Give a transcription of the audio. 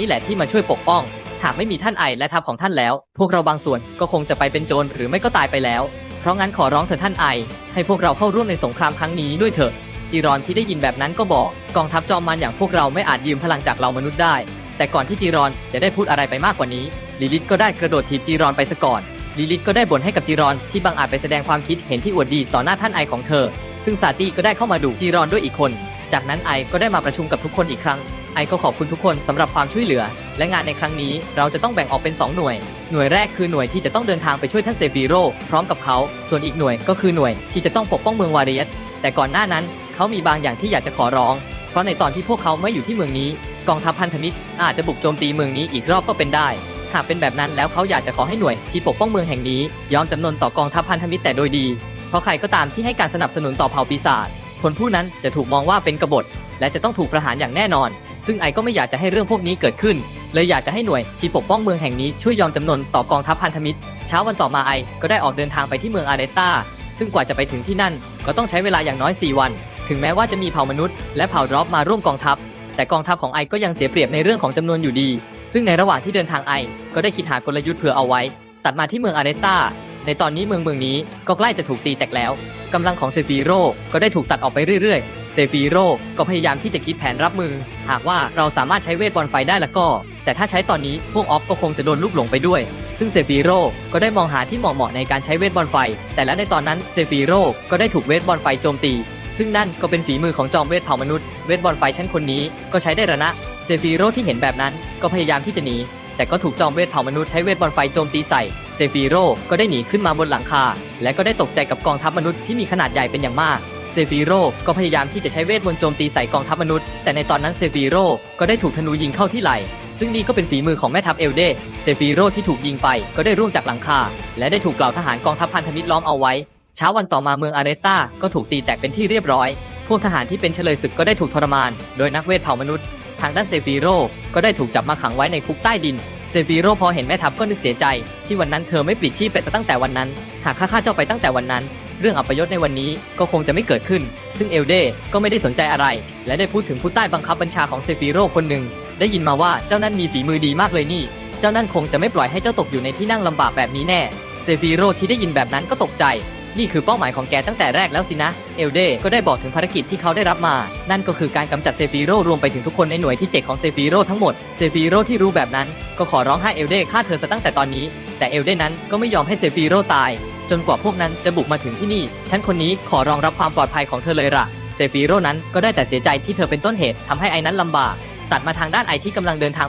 นี่แหละที่มาช่วยปกป้อง หากไม่มีท่านไอและทัพของท่านแล้ว พวกเราบางส่วนก็คงจะไปเป็นโจรหรือไม่ก็ตายไปแล้ว เพราะงั้นขอร้องเถอะท่านไอ ให้พวกเราเข้าร่วมในสงครามครั้งนี้ด้วยเถอะจีรอนที่ได้ยินแบบนั้นก็บอก กองทัพจอมมันอย่างพวกเราไม่อาจยืมพลังจากเรามนุษย์ได้ แต่ก่อนที่จีรอนจะได้พูดอะไรไปมากกว่านี้ลิลิตก็ได้กระโดดถีบจีรอนไปซะก่อนลิลิตก็ได้บ่นให้กับจีรอนที่บางอาจไปแสดงความคิดเห็นที่อวดดีต่อหน้าท่านไอของเธอ ซึ่งซาตี้ก็ได้เข้ามาดูจีรอนด้วยอีกคน จากนั้นไอก็ได้มาประชุมกับทุกคนอีกครั้ง ไอก็ขอบคุณทุกคนสำหรับความช่วยเหลือ และงานในครั้งนี้เราจะต้องแบ่งออกเป็น 2 หน่วย หน่วยแรกคือหน่วยที่จะต้องเดินทางไปช่วยท่านเซฟิโรพร้อมกับเขา ส่วนอีกหน่วยก็คือหน่วยที่จะต้องปกป้องเมืองวาเรียสแต่ก่อนหน้านั้นเขามีบางอย่างที่อยากจะขอร้อง เพราะในตอนที่พวกเขาไม่อยู่ที่เมืองนี้ กองทัพพันธมิตรอาจจะบุกโจมตีเมืองนี้อีกรอบก็เป็นได้ หากเป็นแบบนั้นแล้วเขาอยากจะขอให้หน่วยที่ปกป้องเมืองแห่งนี้ ยอมจำนนต่อกองทัพพันธมิตรแต่โดยดี เพราะใครก็ตามที่ให้การสนับสนุนต่อเผ่าปีศาจ คนผู้นั้นจะถูกมองว่าเป็นกบฏ และจะต้องถูกประหารอย่างแน่นอน ซึ่งไอก็ไม่อยากจะให้เรื่องพวกนี้เกิดขึ้น เลยอยากจะให้หน่วยที่ปกป้องเมืองแห่งนี้ช่วยยอมจำนนต่อกองทัพพันธมิตร เช้าวันต่อมาไอก็ได้ออกเดินทางไปที่เมืองอาเรต้า ซึ่งกว่าจะไปถึงที่นั่น ก็ต้องใช้เวลาอย่างน้อย 4 วัน ถึงแม้ว่าจะมีเผ่ามนุษย์และเผ่าดรอปมาร่วมกองทัพ แต่กองทัพของไอก็ยังเสียเปรียบในเรื่องของจำนวนอยู่ดี ซึ่งในระหว่างที่เดินทางไอ ก็ได้คิดหากลยุทธ์เผื่อเอาไว้ ตัดมาที่เมืองอาเรต้า ในตอนนี้เมืองเมืองนี้ก็ใกล้จะถูกตีแตกแล้ว กำลังของเซฟีโร่ก็ได้ถูกตัดออกไปเรื่อยๆ เซฟีโร่ก็พยายามที่จะคิดแผนรับมือ หากว่าเราสามารถใช้เวทบอลไฟได้แล้วก็ แต่ถ้าใช้ตอนนี้พวกออฟก็คงจะโดนลูกหลงไปด้วย ซึ่งเซฟีโร่ก็ได้มองหาที่เหมาะๆในการใช้เวทบอลไฟ แต่และในตอนนั้นเซฟีโร่ก็ได้ถูกเวทบอลไฟโจมตี ซึ่งนั่นก็เป็นฝีมือของจอมเวทเผ่ามนุษย์ เวทบอลไฟชั้นคนนี้ก็ใช้ได้ระนะ เซฟีโร่ที่เห็นแบบนั้นก็พยายามที่จะหนี แต่ก็ถูกจอมเวทเผ่ามนุษย์ใช้เวทบอลไฟโจมตีใส่ ซฟีโร่ก็ได้หนีขึ้นมาบนหลังคา และก็ได้ตกใจกับกองทัพมนุษย์ที่มีขนาดใหญ่เป็นอย่างมาก เซฟีโร่ก็พยายามที่จะใช้เวทมนต์โจมตีใส่กองทัพมนุษย์ แต่ในตอนนั้นเซฟีโร่ก็ได้ถูกธนูยิงเข้าที่ไหล่ ซึ่งนี่ก็เป็นฝีมือของแม่ทัพเอลเดเซฟีโร่ที่ถูกยิงไปก็ได้ร่วงจากหลังคา และได้ถูกเหล่าทหารกองทัพพันธมิตรล้อมเอาไว้ เช้าวันต่อมาเมืองอาเรสตาก็ถูกตีแตกเป็นที่เรียบร้อย พวกทหารที่เป็นเฉลยศึกก็ได้ถูกทรมาน โดยนักเวทเผ่ามนุษย์ ทางด้านเซฟีโร่ก็ได้ถูกจับมาขังไว้ในคุกใต้ดิน เซฟีโร่พอเห็นแม่ทัพก็นึกเสียใจ ที่วันนั้นเธอไม่ปลิดชีพไปซะตั้งแต่วันนั้น หากข้าฆ่าเจ้าไปตั้งแต่วันนั้น เรื่องอัปยศในวันนี้ก็คงจะไม่เกิดขึ้น ซึ่งเอลเดก็ไม่ได้สนใจอะไร และได้พูดถึงผู้ใต้บังคับบัญชาของเซฟีโร่คนหนึ่ง ได้ยินมาว่าเจ้านั่นมีฝีมือดีมากเลยนี่ เจ้านั่นคงจะไม่ปล่อยให้เจ้าตกอยู่ในที่นั่งลำบากแบบนี้แน่ เซฟีโร่ที่ได้ยินแบบนั้นก็ตกใจ นี่คือเป้าหมายของแกตั้งแต่แรกแล้วสินะ เอลเดก็ได้บอกถึงภารกิจที่เขาได้รับมา นั่นก็คือการกำจัดเซฟีโร่รวมไปถึงทุกคนในหน่วยที่เจ็ดของเซฟีโร่ทั้งหมด เซฟีโร่ที่รู้แบบนั้น ก็ขอร้องให้เอลเดฆ่าเธอซะตั้งแต่ตอนนี้ แต่เอลเดนั้นก็ไม่ยอมให้เซฟีโร่ตาย จนกว่าพวกนั้นจะบุกมาถึงที่นี่ ฉันคนนี้ขอรองรับความปลอดภัยของเธอเลยล่ะ เซฟีโร่นั้นก็ได้แต่เสียใจที่เธอเป็นต้นเหตุทำให้ไอ้นั้นลำบาก ตัดมาทางด้านไอที่กำลังเดินทางไป